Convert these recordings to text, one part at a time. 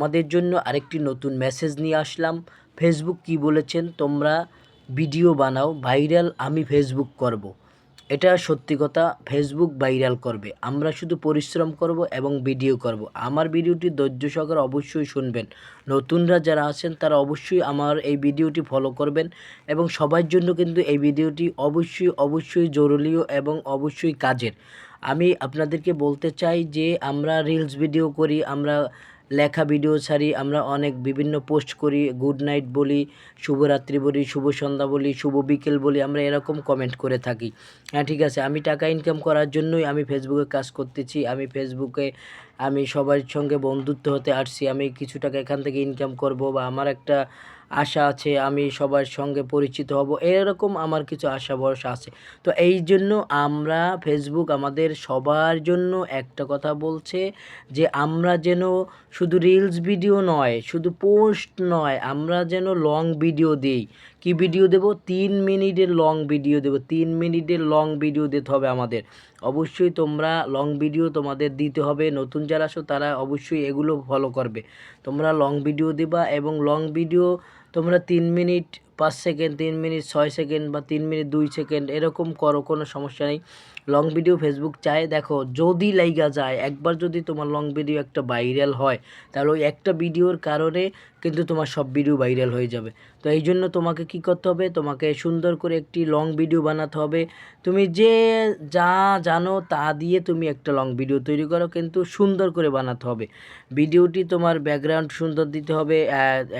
আমাদের জন্য আরেকটি নতুন মেসেজ নিয়ে আসলাম। ফেসবুক কি বলেছেন? তোমরা ভিডিও বানাও। ভাইরাল আমি ফেসবুক করব। এটা সত্যি কথা ফেসবুক ভাইরাল করবে। আমরা শুধু পরিশ্রম করব এবং ভিডিও করব। আমার ভিডিওটি ধৈর্য সহকারে অবশ্যই শুনবেন। নতুনরা যারা আছেন, তারা অবশ্যই আমার এই ভিডিওটি ফলো করবেন এবং সবার জন্য কিন্তু এই ভিডিওটি অবশ্যই অবশ্যই জরুরিও এবং অবশ্যই কাজের। আমি আপনাদেরকে বলতে চাই যে, আমরা রিলস ভিডিও করি, আমরা লেখা ভিডিও ছাড়ি, আমরা অনেক বিভিন্ন পোস্ট করি, গুড নাইট বলি, শুভরাত্রি বলি, শুভ সন্ধ্যা বলি, শুভ বিকেল বলি, আমরা এরকম কমেন্ট করে থাকি। হ্যাঁ ঠিক আছে, আমি টাকা ইনকাম করার জন্যই আমি ফেসবুকে কাজ করতেছি, আমি ফেসবুকে আমি সবার সঙ্গে বন্ধুত্ব হতে আসছি, আমি কিছু টাকা এখান থেকে ইনকাম করব বা আমার একটা আশা আছে, আমি সবার সঙ্গে পরিচিত হব, এরকম আমার কিছু আশা ভরসা আছে। তো এই জন্য আমরা ফেসবুক আমাদের সবার জন্য একটা কথা বলছে যে, আমরা যেন শুধু রিলস ভিডিও নয়, শুধু পোস্ট নয়, আমরা যেন লং ভিডিও দিই। কি ভিডিও দেব? তিন মিনিটের লং ভিডিও দেব। তিন মিনিটের লং ভিডিও দিতে হবে আমাদের। অবশ্যই তোমরা লং ভিডিও তোমাদের দিতে হবে। নতুন যারা আসো তারা অবশ্যই এগুলো ফলো করবে। তোমরা লং ভিডিও দিবা এবং লং ভিডিও তোমরা তিন মিনিট পাঁচ সেকেন্ড, তিন মিনিট, ছয় সেকেন্ড বা তিন মিনিট, দুই সেকেন্ড এরকম করো, কোনো সমস্যা নেই। লং ভিডিও ফেসবুক চায়, দেখো, যদি লাইগা যায়, একবার যদি তোমার লং ভিডিও একটা ভাইরাল হয়, তাহলে ওই একটা ভিডিওর কারণে কিন্তু তোমার সব ভিডিও ভাইরাল হয়ে যাবে। তো এই জন্য তোমাকে কি করতে হবে? তোমাকে সুন্দর করে একটি লং ভিডিও বানাতে হবে। তুমি যে যা জানো তা দিয়ে তুমি একটা লং ভিডিও তৈরি করো, কিন্তু সুন্দর করে বানাতে হবে। ভিডিওটি তোমার ব্যাকগ্রাউন্ড সুন্দর দিতে হবে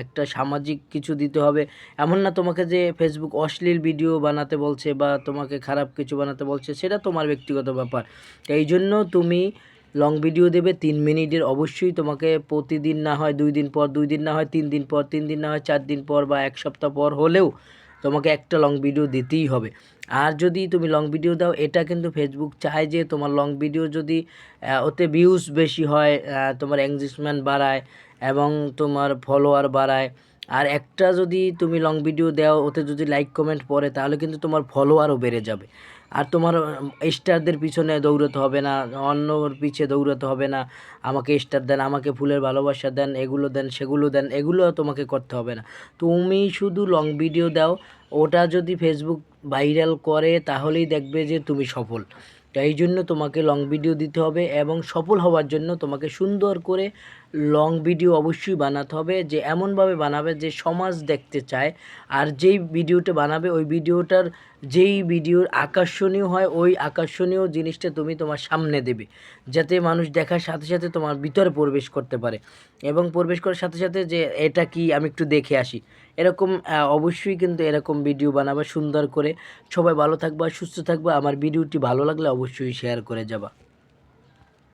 একটা সামাজিক কিছু দিতে হবে। এমন না তোমাকে যে ফেসবুক অশ্লীল ভিডিও বানাতে বলছে বা তোমাকে খারাপ কিছু বানাতে বলছে, সেটা তোমার ব্যক্তিগত ব্যাপার। এই জন্য তুমি লং ভিডিও দেবে, তিন মিনিটের অবশ্যই তোমাকে প্রতিদিন না হয় দুই দিন পর, দুই দিন না হয় তিন দিন পর, তিন দিন না হয় চার দিন পর বা এক সপ্তাহ পর হলেও তোমাকে একটা লং ভিডিও দিতেই হবে। আর যদি তুমি লং ভিডিও দাও, এটা কিন্তু ফেসবুক চায় যে তোমার লং ভিডিও যদি ওতে ভিউজ বেশি হয় তোমার এঙ্গেজমেন্ট বাড়ায় এবং তোমার ফলোয়ার বাড়ায়। আর একটা যদি তুমি লং ভিডিও দাও, ওতে যদি লাইক কমেন্ট পড়ে, তাহলে কিন্তু তোমার ফলোয়ারও বেড়ে যাবে। আর তোমার স্টারদের পিছনে দৌড়াতে হবে না, অন্যর পিছে দৌড়াতে হবে না, আমাকে স্টার দেন, আমাকে ফুলের ভালোবাসা দেন, এগুলো দেন, সেগুলো দেন, এগুলো তোমাকে করতে হবে না। তুমি শুধু লং ভিডিও দাও, ওটা যদি ফেসবুক ভাইরাল করে, তাহলেই দেখবে যে তুমি সফল। এই জন্য তোমাকে লং ভিডিও দিতে হবে এবং সফল হওয়ার জন্য তোমাকে সুন্দর করে লং ভিডিও অবশ্যই বানাতে হবে যে এমনভাবে বানাবে যে সমাজ দেখতে চায়। আর যেই ভিডিওটা বানাবে, ওই ভিডিওটার যেই ভিডিওর আকর্ষণীয় হয়, ওই আকর্ষণীয় জিনিসটা তুমি তোমার সামনে দেবে। যাতে মানুষ দেখার সাথে সাথে তোমার ভিতরে প্রবেশ করতে পারে। এবং প্রবেশ করার সাথে সাথে যে এটা কি, আমি একটু দেখে আসি। এরকম অবশ্যই কিন্তু এরকম ভিডিও বানাবা সুন্দর করে। সবাই ভালো থাকবা, সুস্থ থাকবা। আমার ভিডিওটি ভালো লাগলে অবশ্যই শেয়ার করে যাবা।